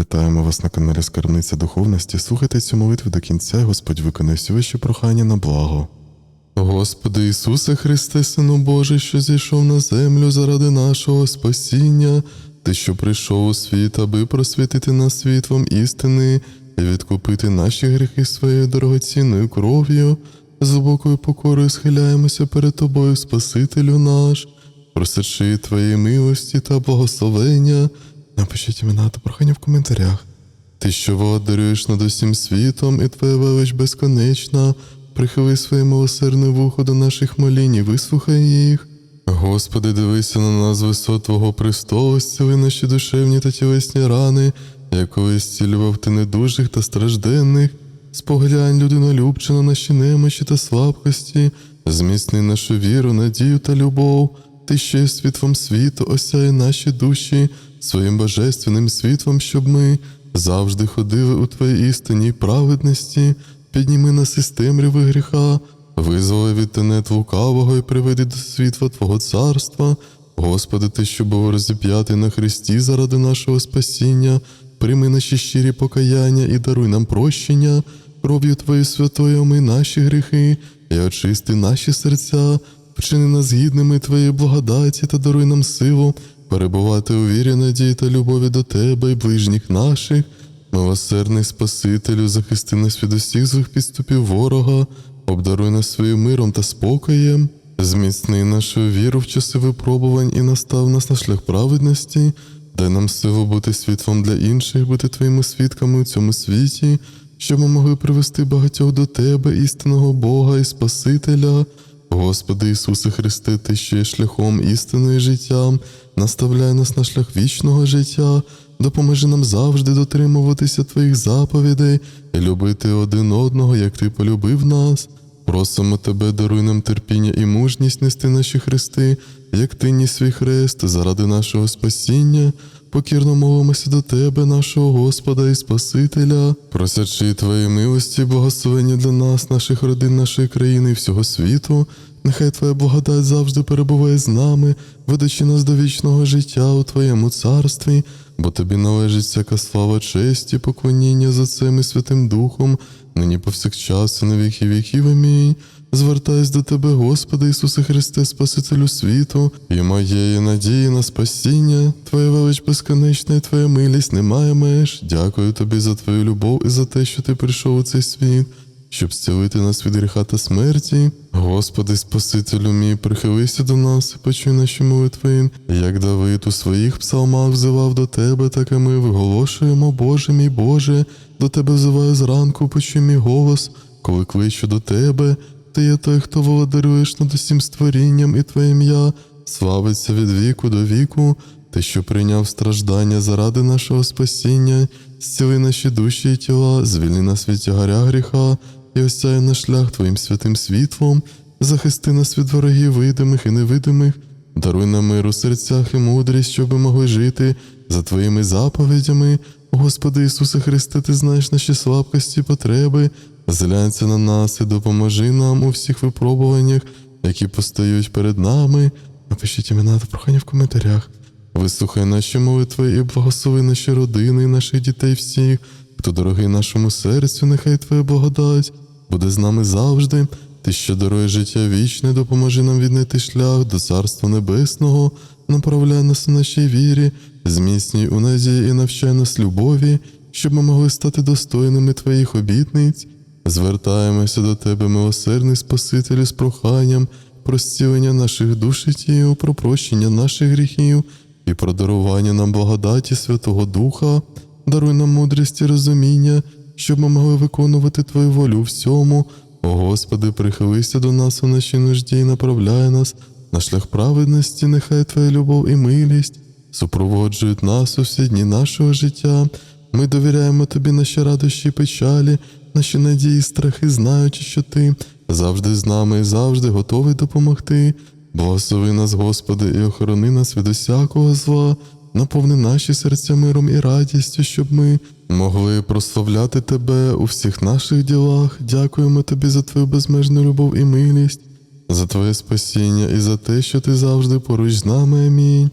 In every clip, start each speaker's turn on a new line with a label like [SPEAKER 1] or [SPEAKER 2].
[SPEAKER 1] Вітаємо вас на каналі Скарбниця Духовності. Слухайте цю молитву до кінця, Господь виконає всі ваші прохання на благо. Господи Ісусе Христе, Сину Божий, що зійшов на землю заради нашого спасіння, Ти, що прийшов у світ, аби просвітити нас світлом істини і відкупити наші гріхи своєю дорогоцінною кров'ю, з глибокою покорою схиляємося перед Тобою, Спасителю наш, просячи Твоєї милості та благословення. Напишіть імена та прохання в коментарях. Ти, що володарюєш над усім світом, і твоя велич безконечна, прихили своє милосердне вухо до наших молінь і вислухай їх. Господи, дивися на нас висот Твого престолу, зціли наші душевні та тілесні рани, якої зцілював ти недужих та стражденних. Споглянь, людинолюбче на наші немочі та слабкості, зміцни нашу віру, надію та любов. Ти ще є світлом світу, осяє наші душі своїм божественним світлом, щоб ми завжди ходили у Твоїй істині й праведності, підніми нас із темряви гріха, визволи від тенет лукавого і приведи до світла Твого царства. Господи, Ти, що був розіп'ятий на Христі заради нашого спасіння, прийми наші щирі покаяння і даруй нам прощення, кров'ю Твоєю святою омий наші гріхи, і очисти наші серця, вчини нас гідними Твоєї благодаті та даруй нам силу перебувати у вірі, надії та любові до Тебе і ближніх наших. Милосердний Спасителю, захисти нас від усіх злих підступів ворога, обдаруй нас своїм миром та спокоєм, зміцни нашу віру в часи випробувань і настав нас на шлях праведності, дай нам силу бути світлом для інших, бути твоїми свідками у цьому світі, щоб ми могли привести багатьох до Тебе, істинного Бога і Спасителя. Господи Ісусе Христе, Ти що є шляхом істиною життя, наставляй нас на шлях вічного життя, допоможи нам завжди дотримуватися Твоїх заповідей і любити один одного, як Ти полюбив нас. Просимо Тебе, даруй нам терпіння і мужність нести наші хрести, як Ти ніс свій хрест заради нашого спасіння. Покірно молимося до Тебе, нашого Господа і Спасителя, просячи Твоєї милості, благословення для нас, наших родин, нашої країни і всього світу. Нехай Твоя благодать завжди перебуває з нами, ведучи нас до вічного життя у Твоєму царстві, бо Тобі належить всяка слава, честь і поклоніння за цим і Святим Духом, нині повсякчас і на віки віків. Амінь. Звертаюсь до Тебе, Господи Ісусе Христе, Спасителю світу, і моєї надії на спасіння, Твоя велич безконечна і Твоя милість немає меж. Дякую Тобі за Твою любов і за те, що Ти прийшов у цей світ, щоб зцілити нас від гріха та смерті. Господи, Спасителю мій, прихилися до нас і почуй наші молитви. Як Давид у своїх псалмах взивав до Тебе, так і ми виголошуємо, Боже мій Боже, до Тебе взиваю зранку, почуй мій голос, коли кличу до Тебе. Ти є той, хто володарюєш над усім створінням, і Твоє ім'я славиться від віку до віку, ти, що прийняв страждання заради нашого спасіння, зціли наші душі і тіла, звільни нас від тягаря гріха і осяй наш шлях Твоїм святим світлом, захисти нас від ворогів видимих і невидимих, даруй нам мир у серцях і мудрість, щоб ми могли жити за Твоїми заповідями. Господи Ісусе Христе, Ти знаєш наші слабкості і потреби. Зглянься на нас і допоможи нам у всіх випробуваннях, які постають перед нами. Напишіть імена та прохання в коментарях. Вислухай наші молитви і благослови наші родини, наших дітей всіх, хто дорогий нашому серцю, нехай Твоя благодать буде з нами завжди. Ти, що дарує життя вічне, допоможи нам віднайти шлях до Царства Небесного, направляй нас у нашій вірі, зміцнюй у надії і навчай нас любові, щоб ми могли стати достойними Твоїх обітниць. Звертаємося до Тебе, милосердний Спасителю, з проханням про зцілення наших душ і тіл, про прощення наших гріхів і про дарування нам благодаті Святого Духа, даруй нам мудрість і розуміння, щоб ми могли виконувати Твою волю всьому. О Господи, прихилися до нас у нашій нужді і направляй нас на шлях праведності, нехай Твоя любов і милість супроводжують нас у всі дні нашого життя. Ми довіряємо Тобі наші радощі і печалі, наші надії, страхи, знаючи, що Ти завжди з нами і завжди готовий допомогти. Благослови нас, Господи, і охорони нас від усякого зла, наповни наші серця миром і радістю, щоб ми могли прославляти Тебе у всіх наших ділах. Дякуємо Тобі за Твою безмежну любов і милість, за Твоє спасіння і за те, що Ти завжди поруч з нами. Амінь.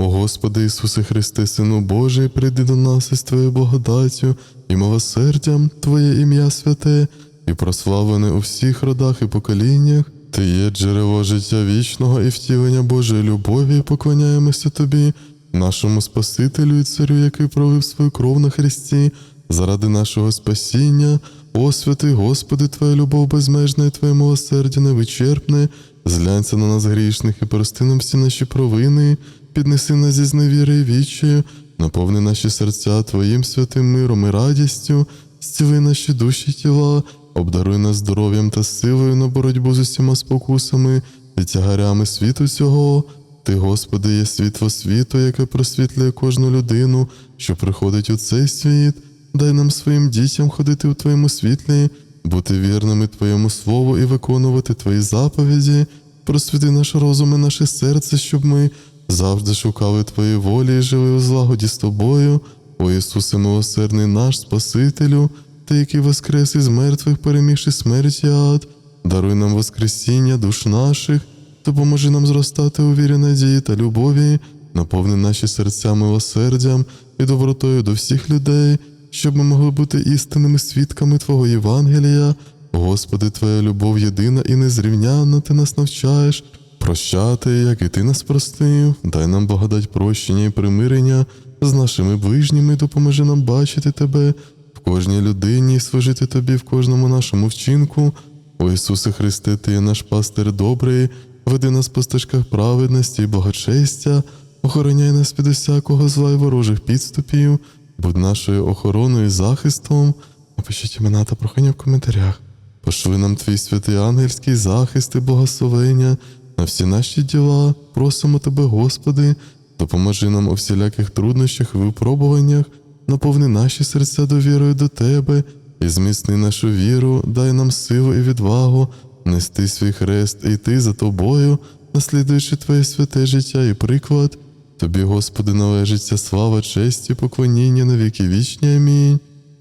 [SPEAKER 1] О Господи Ісусе Христе, Сину Божий, прийди до нас із Твоєю благодаттю і милосердям, Твоє ім'я святе, і прославлене у всіх родах і поколіннях. Ти є джерело життя вічного і втілення Божої любові, поклоняємося Тобі, нашому Спасителю і Царю, який пролив свою кров на Христі, заради нашого спасіння. О, святий Господи, Твоя любов безмежна і Твоє милосердя невичерпне, зглянься на нас грішних і прости нам всі наші провини, піднеси нас зі зневіри і віччю, наповни наші серця Твоїм святим миром і радістю, зціли наші душі тіла, обдаруй нас здоров'ям та силою на боротьбу з усіма спокусами і тягарями світу цього. Ти, Господи, є світло світу, яке просвітлює кожну людину, що приходить у цей світ. Дай нам своїм дітям ходити у Твоєму світлі, бути вірними Твоєму слову і виконувати Твої заповіді. Просвіти наш розум і наше серце, щоб ми завжди шукали Твої волі і жили у злагоді з Тобою. О Ісусе милосердний наш Спасителю, Ти, який воскрес із мертвих, перемігши смерть і ад, даруй нам Воскресіння душ наших, допоможи нам зростати у вірі надії та любові, наповни наші серця милосердям і добротою до всіх людей, щоб ми могли бути істинними свідками Твого Євангелія. Господи, Твоя любов єдина і незрівнянна, Ти нас навчаєш прощати, як і Ти нас простив. Дай нам благодать прощення і примирення з нашими ближніми, допоможи нам бачити Тебе в кожній людині і служити Тобі в кожному нашому вчинку. О Ісусе Христе, Ти є наш пастир добрий, веди нас по стежках праведності і благочестя, охороняй нас від усякого зла і ворожих підступів, будь нашою охороною і захистом. Напишіть імена та прохання в коментарях. Пошли нам твій святий ангельський захист і благословення на всі наші діла. Просимо тебе, Господи, допоможи нам у всіляких труднощах і випробуваннях, наповни наші серця довірою до Тебе і зміцни нашу віру, дай нам силу і відвагу, нести свій хрест і йти за тобою, наслідуючи Твоє святе життя і приклад. Тобі, Господи, належиться слава, честь і поклоніння на віки вічні. Амінь.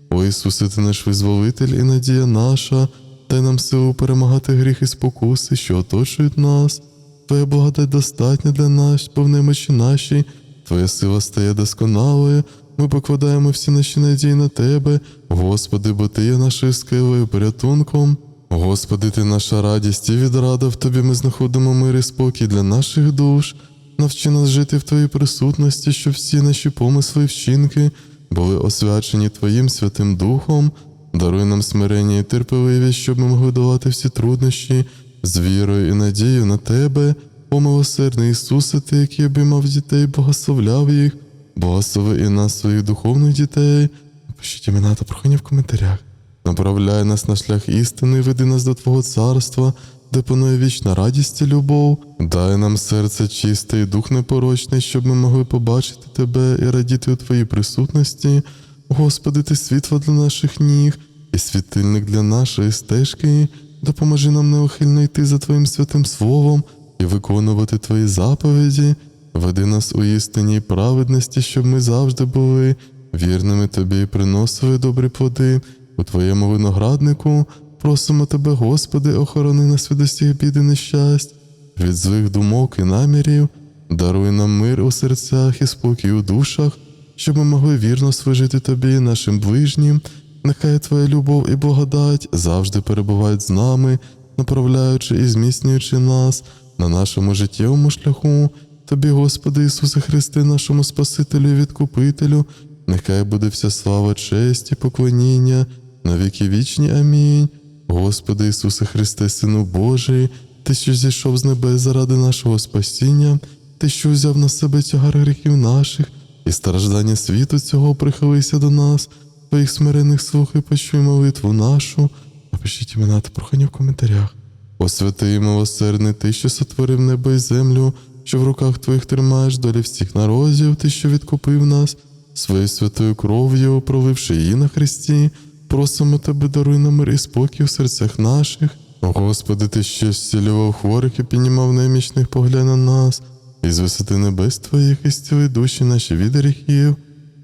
[SPEAKER 1] О Ісусе, Ти наш визволитель і надія наша, дай нам силу перемагати гріх і спокуси, що оточують нас. Твоя благодать достатня для нас, в нашій, Твоя сила стає досконалою. Ми покладаємо всі наші надії на Тебе, Господи, бо Ти є нашою скелею, порятунком. Господи, Ти наша радість і відрада в Тобі ми знаходимо мир і спокій для наших душ. Навчи нас жити в Твоїй присутності, щоб всі наші помисли і вчинки були освячені Твоїм Святим Духом. Даруй нам смирення і терпеливість, щоб ми могли долати всі труднощі з вірою і надією на Тебе, о милосердний Ісусе, Ти, який обіймав дітей, благословляв їх, благослови і нас, своїх духовних дітей. Пишіть імена та прохання в коментарях. Направляй нас на шлях істини, веди нас до Твого царства, де панує вічна радість і любов. Дай нам серце чисте і дух непорочний, щоб ми могли побачити Тебе і радіти у Твоїй присутності. Господи, Ти світло для наших ніг і світильник для нашої стежки. Допоможи нам неухильно йти за Твоїм святим Словом і виконувати Твої заповіді. Веди нас у істині і праведності, щоб ми завжди були вірними Тобі і приносили добрі плоди у Твоєму винограднику. Просимо Тебе, Господи, охорони нас від усіх бід і нещасть, від злих думок і намірів, даруй нам мир у серцях і спокій у душах, щоб ми могли вірно служити Тобі, нашим ближнім. Нехай Твоя любов і благодать завжди перебувають з нами, направляючи і зміцнюючи нас на нашому життєвому шляху. Тобі, Господи Ісусе Христе, нашому Спасителю і Відкупителю, нехай буде вся слава, честь і поклоніння на віки вічні. Амінь. Господи Ісусе Христе, Сину Божий, Ти, що зійшов з небес заради нашого спасіння, Ти, що взяв на себе тягар гріхів наших і страждання світу цього прихилися до нас, Твоїх смирених слух і почуй молитву нашу. Напишіть імена та прохання в коментарях. О святий милосердний, Ти, що сотворив небо і землю, що в руках Твоїх тримаєш долі всіх народів, Ти, що відкупив нас своєю святою кров'ю, проливши її на Христі, просимо Тебе, даруй нам мир і спокій в серцях наших. О Господи, Ти що зцілював хворих і піднімав немічних, поглянь на нас, і з висоти небес Твоїх і зціли душі наші від гріхів,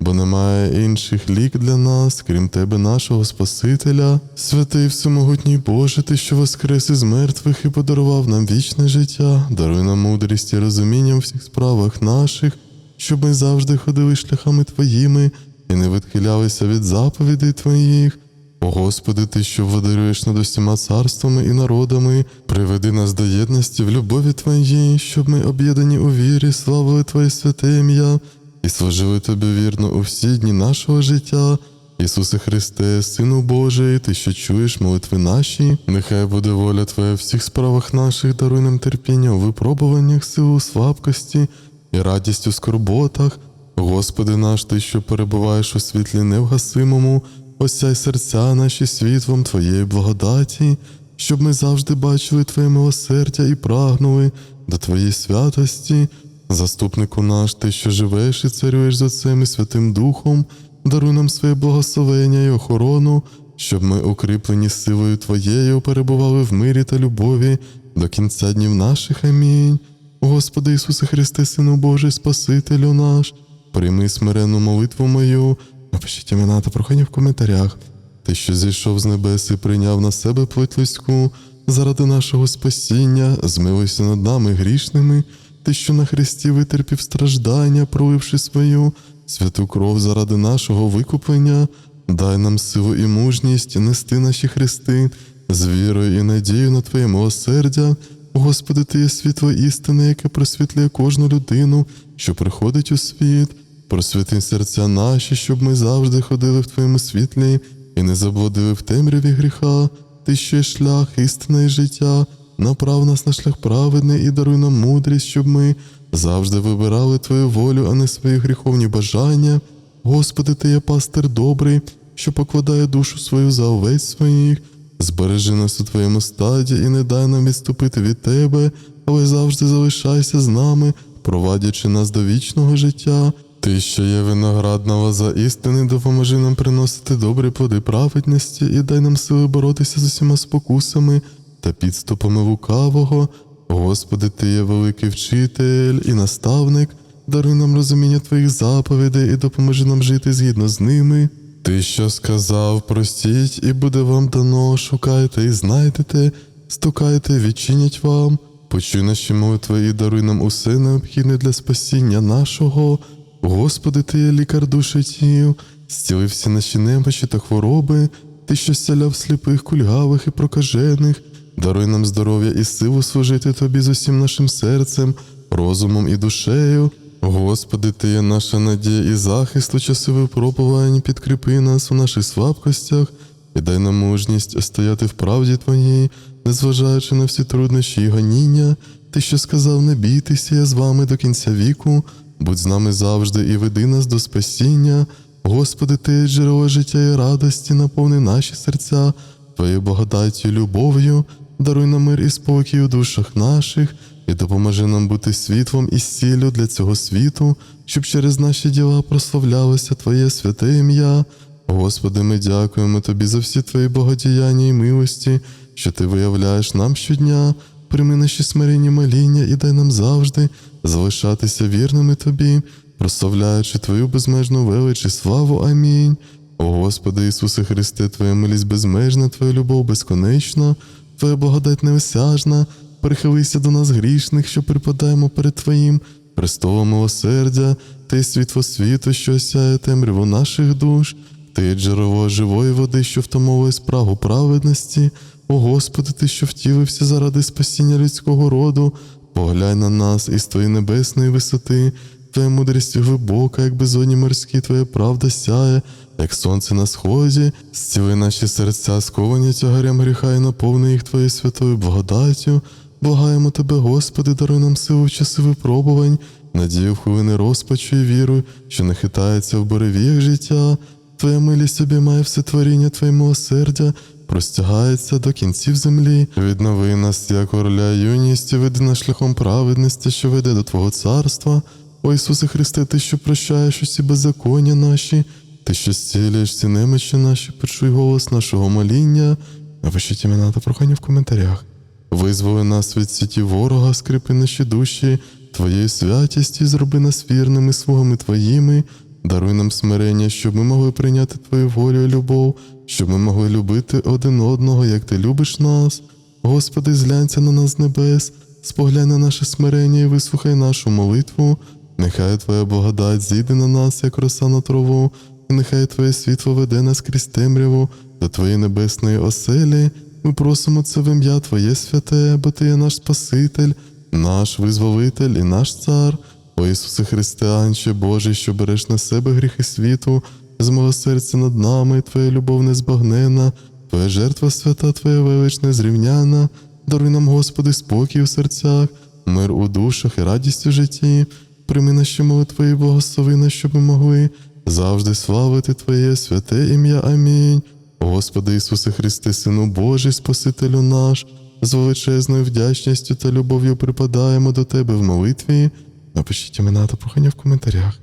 [SPEAKER 1] бо немає інших лік для нас, крім Тебе, нашого Спасителя, святий всемогутній Боже, Ти, що воскрес із мертвих і подарував нам вічне життя, даруй нам мудрість і розуміння у всіх справах наших, щоб ми завжди ходили шляхами Твоїми і не відхилялися від заповідей Твоїх. О Господи, Ти, що владарюєш над усіма царствами і народами, приведи нас до єдності в любові Твоїй, щоб ми об'єднані у вірі, славили Твоє святе ім'я і служили Тобі вірно у всі дні нашого життя. Ісусе Христе, Сину Божий, Ти, що чуєш молитви наші, нехай буде воля Твоя в всіх справах наших, даруй нам терпіння у випробуваннях, силу у слабкості і радість у скорботах. Господи наш, Ти, що перебуваєш у світлі невгасимому, осяй серця наші світлом Твоєї благодаті, щоб ми завжди бачили Твоє милосердя і прагнули до Твоєї святості. Заступнику наш, Ти, що живеш і царюєш за Отцем і Святим Духом, даруй нам своє благословення і охорону, щоб ми, укріплені силою Твоєю, перебували в мирі та любові до кінця днів наших. Амінь. Господи Ісусе Христе, Сину Божий, Спасителю наш, прийми смиренну молитву мою, напишіть імена та прохання в коментарях. Ти, що зійшов з небес і прийняв на себе плоть людську, заради нашого спасіння, змилуйся над нами грішними, ти, що на хресті витерпів страждання, проливши свою святу кров заради нашого викуплення, дай нам силу і мужність нести наші хрести з вірою і надією на Твоє милосердя. Господи, Ти є світло істини, яке просвітлює кожну людину, що приходить у світ. Просвіти серця наші, щоб ми завжди ходили в Твоєму світлі і не заблудили в темряві гріха. Ти є шлях, істина і життя, направ нас на шлях праведний і даруй нам мудрість, щоб ми завжди вибирали Твою волю, а не свої гріховні бажання. Господи, Ти є пастир добрий, що покладає душу свою за овець своїх. Збережи нас у Твоєму стаді і не дай нам відступити від Тебе, але завжди залишайся з нами, провадячи нас до вічного життя. Ти, що є виноградна лоза істини, допоможи нам приносити добрі плоди праведності і дай нам сили боротися з усіма спокусами та підступами лукавого. Господи, Ти є великий вчитель і наставник, даруй нам розуміння Твоїх заповідей і допоможи нам жити згідно з ними. Ти, що сказав, простіть, і буде вам дано, шукайте і знайдете, стукайте, відчинять вам. Почуй наші молитви і даруй нам усе необхідне для спасіння нашого. Господи, Ти є лікар душі тіл, зціли всі наші немочі та хвороби, Ти, що зціляв сліпих, кульгавих і прокажених, даруй нам здоров'я і силу служити Тобі з усім нашим серцем, розумом і душею. Господи, Ти є наша надія і захист у часи випробувань, підкріпи нас у наших слабкостях і дай нам мужність стояти в правді Твоїй, незважаючи на всі труднощі і гоніння. Ти, що сказав, не бійтеся, я з вами до кінця віку, будь з нами завжди і веди нас до спасіння. Господи, Ти джерело життя і радості, наповни наші серця, Твоєю благодаттю і любов'ю, даруй нам мир і спокій у душах наших, і допоможи нам бути світлом і сіллю для цього світу, щоб через наші діла прославлялося Твоє святе ім'я. Господи, ми дякуємо Тобі за всі Твої богодіяння і милості, що Ти виявляєш нам щодня. Прийми наші смиренні моління і дай нам завжди залишатися вірними Тобі, прославляючи Твою безмежну велич і славу. Амінь. О Господи Ісусе Христе, Твоя милість безмежна, Твоя любов безконечна, Твоя благодать неосяжна, прихилися до нас грішних, що припадаємо перед Твоїм. Престолом милосердя, Ти світло світу, що осяє темряву наших душ, Ти джерело живої води, що втомовує спрагу праведності. О Господи, Ти, що втілився заради спасіння людського роду, поглянь на нас із Твоєї небесної висоти, Твоя мудрість глибока, як безодні морські, Твоя правда сяє, як сонце на сході, зціли наші серця, сковані тягарям гріха і наповни їх Твоєю святою благодаттю. Благаємо Тебе, Господи, даруй нам силу в часи випробувань, надію в хвилини розпачу і віру, що не хитається в буревіях життя. Твоя милість обіймає все творіння, Твоє милосердя, простягається до кінців землі. Віднови нас, як орля юність, веди нас шляхом праведності, що веде до Твого царства. О Ісусе Христе, Ти, що прощаєш усі беззаконня наші, Ти, що зцілюєш всі немичі наші, почуй голос нашого моління. Напишіть імена та прохання в коментарях. Визволи нас від сіті ворога, скрипи наші душі, Твоєю святістю зроби нас вірними слугами Твоїми, даруй нам смирення, щоб ми могли прийняти Твою волю і любов, щоб ми могли любити один одного, як Ти любиш нас. Господи, зглянься на нас з небес, споглянь на наше смирення і вислухай нашу молитву. Нехай Твоя благодать зійде на нас, як роса на траву, і нехай Твоє світло веде нас крізь темряву до Твоєї небесної оселі. Ми просимо це в ім'я Твоє святе, бо Ти є наш Спаситель, наш визволитель і наш цар. О Ісусе Христе, Анче Божий, що береш на себе гріхи світу, з серця над нами, Твоя любов незбагнена, Твоя жертва свята, Твоя велична зрівняна. Даруй нам, Господи, спокій у серцях, мир у душах і радість у житті. Прийми наші молитви і благослови нас, щоб ми могли завжди славити Твоє святе ім'я. Амінь. Господи Ісусе Христе, Сину Божий, Спасителю наш, з величезною вдячністю та любов'ю припадаємо до Тебе в молитві. Напишіть імена та прохання в коментарях.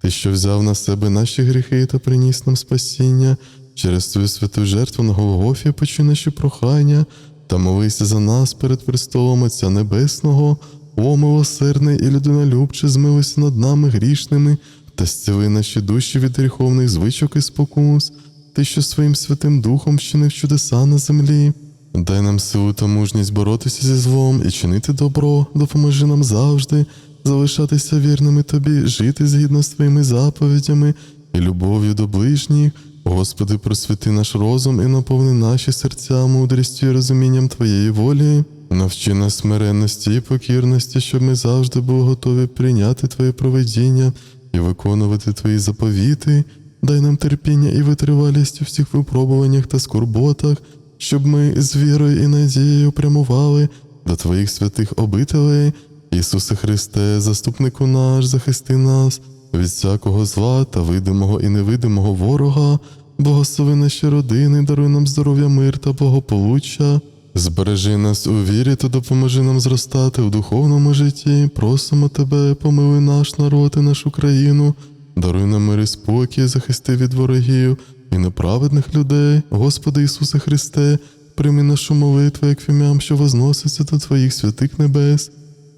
[SPEAKER 1] Ти, що взяв на себе наші гріхи та приніс нам спасіння, через твою святу жертву на Голгофі почуй наші прохання та молися за нас перед престолом Отця Небесного, о милосердний і людинолюбче, змилися над нами грішними та зціли наші душі від гріховних звичок і спокус, ти, що своїм святим духом вчинив чудеса на землі. Дай нам силу та мужність боротися зі злом і чинити добро, допоможи нам завжди залишатися вірними тобі, жити згідно з твоїми заповідями і любов'ю до ближніх. Господи, просвіти наш розум і наповни наші серця мудрістю і розумінням Твоєї волі. Навчи нас смиренності і покірності, щоб ми завжди були готові прийняти Твоє проведіння і виконувати Твої заповіти. Дай нам терпіння і витривалість у всіх випробуваннях та скорботах, щоб ми з вірою і надією прямували до Твоїх святих обителей. Ісусе Христе, заступнику наш, захисти нас від всякого зла та видимого і невидимого ворога, благослови наші родини, даруй нам здоров'я, мир та благополуччя. Збережи нас у вірі та допоможи нам зростати у духовному житті. Просимо Тебе, помилуй наш народ і нашу країну, даруй нам мир і спокій, захисти від ворогів і неправедних людей. Господи Ісусе Христе, прийми нашу молитву, як фім'ям, що возноситься до Твоїх святих небес.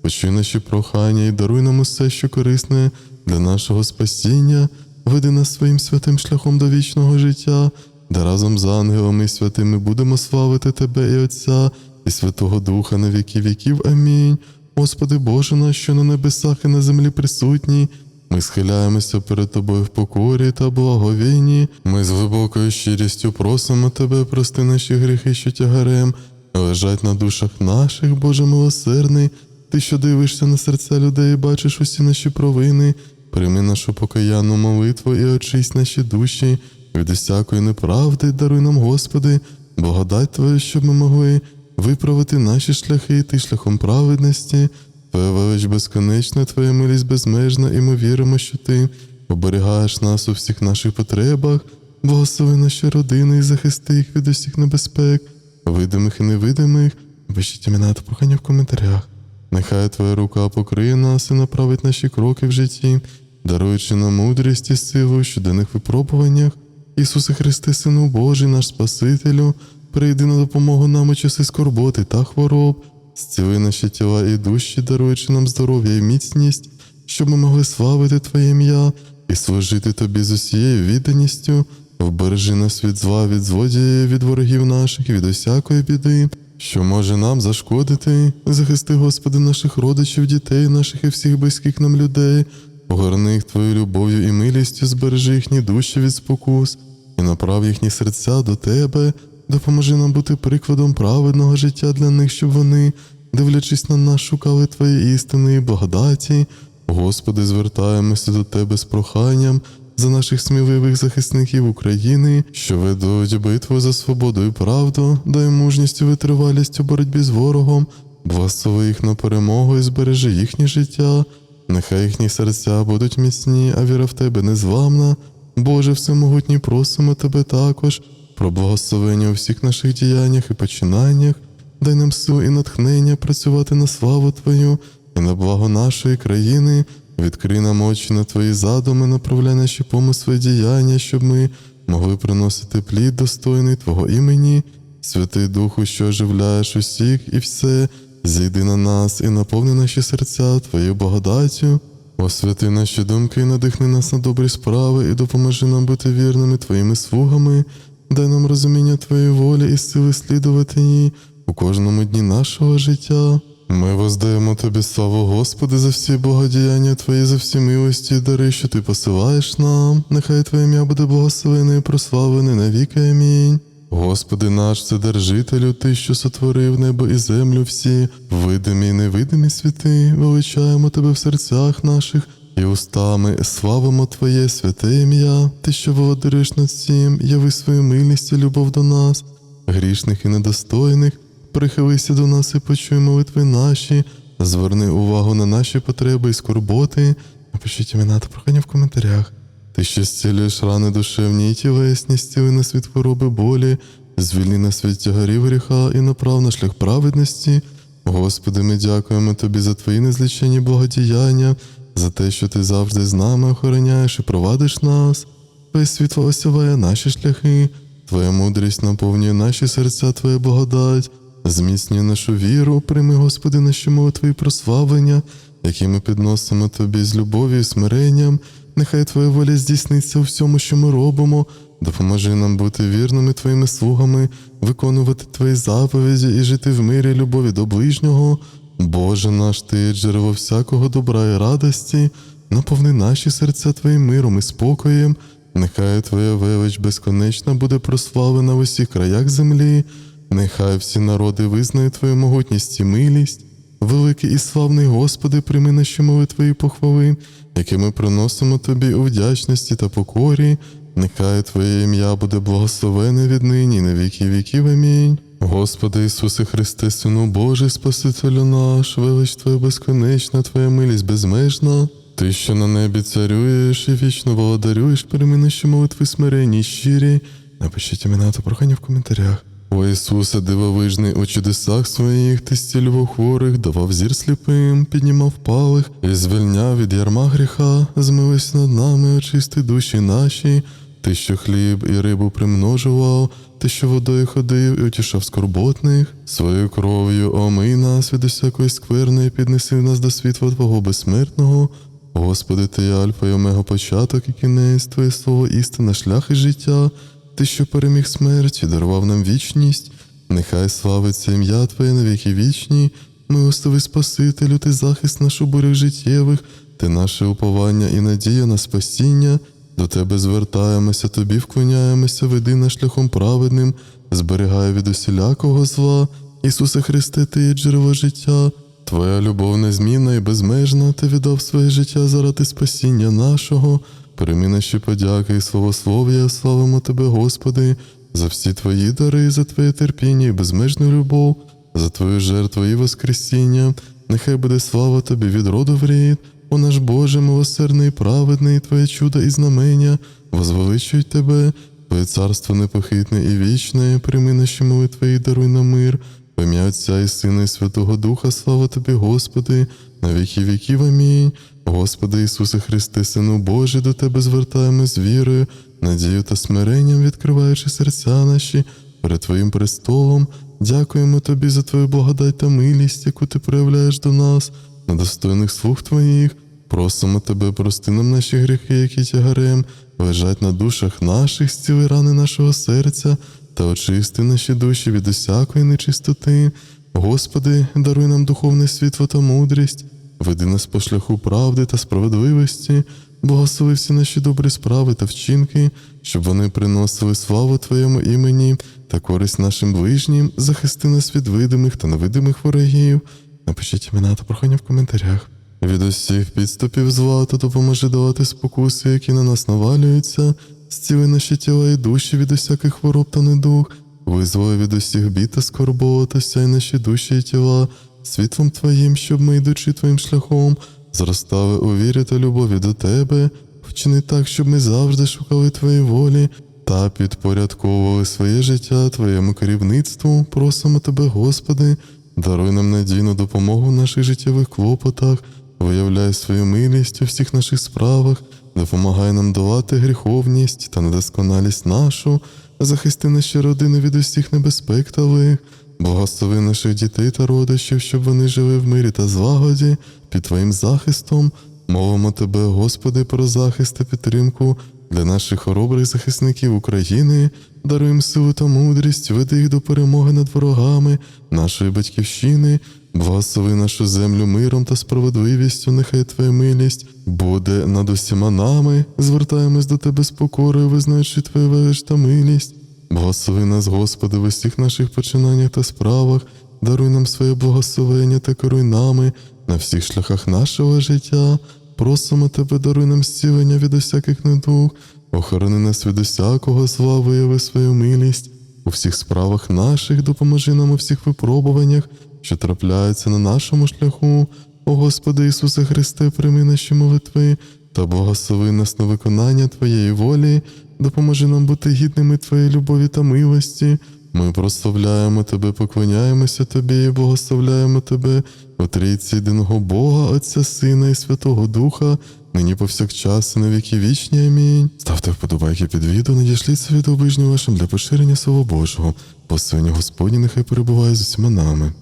[SPEAKER 1] Почуй наші прохання і даруй нам усе, що корисне для нашого спасіння, веди нас своїм святим шляхом до вічного життя, де разом з ангелами і святими будемо славити Тебе і Отця, і Святого Духа на віки віків. Амінь. Господи Боже наш, що на небесах і на землі присутній. Ми схиляємося перед Тобою в покорі та благовінні. Ми з глибокою щирістю просимо Тебе, прости наші гріхи, що тягарем, лежать на душах наших, Боже милосердний. Ти, що дивишся на серця людей, і бачиш усі наші провини, прийми нашу покаянну молитву і очисть наші душі від усякої неправди, даруй нам, Господи, благодать Твою, щоб ми могли виправити наші шляхи, ти шляхом праведності. Твоя велич безконечна, Твоя милість безмежна, і ми віримо, що Ти оберігаєш нас у всіх наших потребах, благослови наші родини і захисти їх від усіх небезпек, видимих і невидимих. Пишіть імена та прохання в коментарях. Нехай Твоя рука покриє нас і направить наші кроки в житті, даруючи нам мудрість і силу щоденних випробуваннях. Ісусе Христе, Сину Божий, наш Спасителю, прийди на допомогу нам у часи скорботи та хвороб, зціли наші тіла і душі, даруючи нам здоров'я і міцність, щоб ми могли славити Твоє ім'я і служити Тобі з усією відданістю, вбережи нас від зла, від злодіїв, від ворогів наших від усякої біди що може нам зашкодити, захисти, Господи, наших родичів, дітей, наших і всіх близьких нам людей, огорни їх Твоєю любов'ю і милістю, збережи їхні душі від спокус і направ їхні серця до Тебе, допоможи нам бути прикладом праведного життя для них, щоб вони, дивлячись на нас, шукали Твої істини і благодаті. Господи, звертаємося до Тебе з проханням за наших сміливих захисників України, що ведуть битву за свободу і правду, дай мужність і витривалість у боротьбі з ворогом, благослови їх на перемогу і збережи їхнє життя. Нехай їхні серця будуть міцні, а віра в тебе незламна. Боже, всемогутній, просимо Тебе також про благословення у всіх наших діяннях і починаннях, дай нам силу і натхнення працювати на славу Твою і на благо нашої країни. Відкрий нам очі на Твої задуми, направляй наші помисли і діяння, щоб ми могли приносити плід достойний Твого імені, Святий Духу, що оживляєш усіх і все, зійди на нас і наповни наші серця Твоєю благодаттю. Освяти наші думки і надихни нас на добрі справи і допоможи нам бути вірними Твоїми слугами, дай нам розуміння Твоєї волі і сили слідувати їй у кожному дні нашого життя. Ми воздаємо тобі славу, Господи, за всі благодіяння Твої, за всі милості і дари, що Ти посилаєш нам. Нехай Твоє ім'я буде благословене і прославлене навіки. Амінь. Господи наш, Вседержителю, Ти, що сотворив небо і землю всі, видимі і невидимі світи, величаємо Тебе в серцях наших і устами славимо Твоє святе ім'я, Ти, що володариш над всім, яви свою милість і любов до нас, грішних і недостойних, прихилися до нас і почуй молитви наші, зверни увагу на наші потреби і скорботи. Напишіть імена та прохання в коментарях. Ти що зцілюєш рани душевні і тілесні, зціли нас від хвороби болі, звільни нас від тягарів гріха і направ на шлях праведності. Господи, ми дякуємо Тобі за Твої незлічені благодіяння, за те, що Ти завжди з нами охороняєш і провадиш нас. Твоє світло осяває наші шляхи, Твоя мудрість наповнює наші серця, Твоя благодать, зміцнює нашу віру, прийми, Господи, наші молитви і прославлення, які ми підносимо Тобі з любов'ю і смиренням. Нехай Твоя воля здійсниться у всьому, що ми робимо. Допоможи нам бути вірними Твоїми слугами, виконувати Твої заповіді і жити в мирі любові до ближнього. Боже наш, Ти є джерело всякого добра і радості, наповни наші серця Твоїм миром і спокоєм. Нехай Твоя велич безконечна буде прославлена в усіх краях землі, нехай всі народи визнають Твою могутність і милість. Великий і славний Господи, прийми наші молитви і похвали, які ми приносимо Тобі у вдячності та покорі. Нехай Твоє ім'я буде благословене віднині і на віки віків. Амінь. Господи Ісусе Христе, Сину Божий, Спасителю наш, велич Твоя безконечна, Твоя милість безмежна. Ти, що на небі царюєш і вічно володарюєш, прийми наші молитви смиренні й щирі. Напишіть імена та прохання в коментарях. О Ісусе, дивовижний у чудесах своїх, ти зцілював хворих, давав зір сліпим, піднімав палих і звільняв від ярма гріха, змились над нами, очисти душі наші. Ти, що хліб і рибу примножував, ти, що водою ходив і утішав скорботних, своєю кров'ю омий нас від усякої скверни, піднеси нас до світла Твого безсмертного. Господи, Ти Альфа і Омега початок і кінець, Твоє слово істина, шлях і життя. Ти, що переміг смерть і дарував нам вічність, нехай славиться ім'я Твоє на віки вічні, милостивий Спасителю, ти захист наш у бурях життєвих, ти наше уповання і надія на спасіння. До Тебе звертаємося, Тобі вклоняємося, веди нас шляхом праведним, зберігай від усілякого зла. Ісусе Христе, Ти є джерело життя, Твоя любов незмінна і безмежна, Ти віддав своє життя заради спасіння нашого. Прийми наші подяки і славослов'я, славимо Тебе, Господи, за всі Твої дари, за Твоє терпіння і безмежну любов, за Твою жертву і воскресіння. Нехай буде слава Тобі від роду в рід, о наш Боже, милосердний, праведний, Твоє чудо і знамення, возвеличують Тебе, Твоє царство непохитне і вічне, прийми наші молитви і даруй нам мир. В ім'я Отця і Сина, і Святого Духа, слава Тобі, Господи, на віки віків. Амінь. Господи Ісусе Христе, Сину Божий, до Тебе звертаємо з вірою, надією та смиренням, відкриваючи серця наші перед Твоїм престолом. Дякуємо Тобі за Твою благодать та милість, яку Ти проявляєш до нас, на достойних слуг Твоїх. Просимо Тебе, прости нам наші гріхи, які тягарем лежать на душах наших, зціли рани нашого серця та очисти наші душі від усякої нечистоти. Господи, даруй нам духовне світло та мудрість, веди нас по шляху правди та справедливості, благослови всі наші добрі справи та вчинки, щоб вони приносили славу Твоєму імені та користь нашим ближнім, захисти нас від видимих та невидимих ворогів. Напишіть імена та прохання в коментарях. Від усіх підступів зла та допоможи давати спокуси, які на нас навалюються, зціли наші тіла і душі від усяких хвороб та недуг, визволи від усіх бід та скорбот, осяй наші душі і тіла, світлом Твоїм, щоб ми, йдучи Твоїм шляхом, зростали у вірі та любові до Тебе, вчини так, щоб ми завжди шукали Твої волі та підпорядковували своє життя Твоєму керівництву. Просимо Тебе, Господи, даруй нам надійну допомогу в наших життєвих клопотах, виявляй свою милість у всіх наших справах, допомагай нам долати гріховність та недосконалість нашу, захисти наші родини від усіх небезпек та лих, благослови наших дітей та родичів, щоб вони жили в мирі та злагоді під Твоїм захистом. Мовимо Тебе, Господи, про захист та підтримку для наших хоробрих захисників України, даруй їм силу та мудрість, веди їх до перемоги над ворогами нашої батьківщини. Благослови нашу землю миром та справедливістю, нехай Твоя милість буде над усіма нами. Звертаємось до Тебе з покорою, визнаючи Твою велич та милість. Благослови нас, Господи, в усіх наших починаннях та справах, даруй нам своє благословення та керуй нами на всіх шляхах нашого життя. Просимо Тебе, даруй нам зцілення від усяких недуг, охорони нас від усякого зла, вияви свою милість. У всіх справах наших допоможи нам у всіх випробуваннях, що трапляються на нашому шляху. О Господи Ісусе Христе, прийми наші молитви та благослови нас на виконання Твоєї волі, допоможи нам бути гідними Твоєї любові та милості. Ми прославляємо Тебе, поклоняємося Тобі і благословляємо Тебе, у єдиного Бога, Отця Сина і Святого Духа, нині повсякчас і на віки вічні. Амінь. Ставте вподобайки під відео, надішліться від обижню вашим для поширення Слова Божого. Посильні Господні нехай перебуває з усіма нами.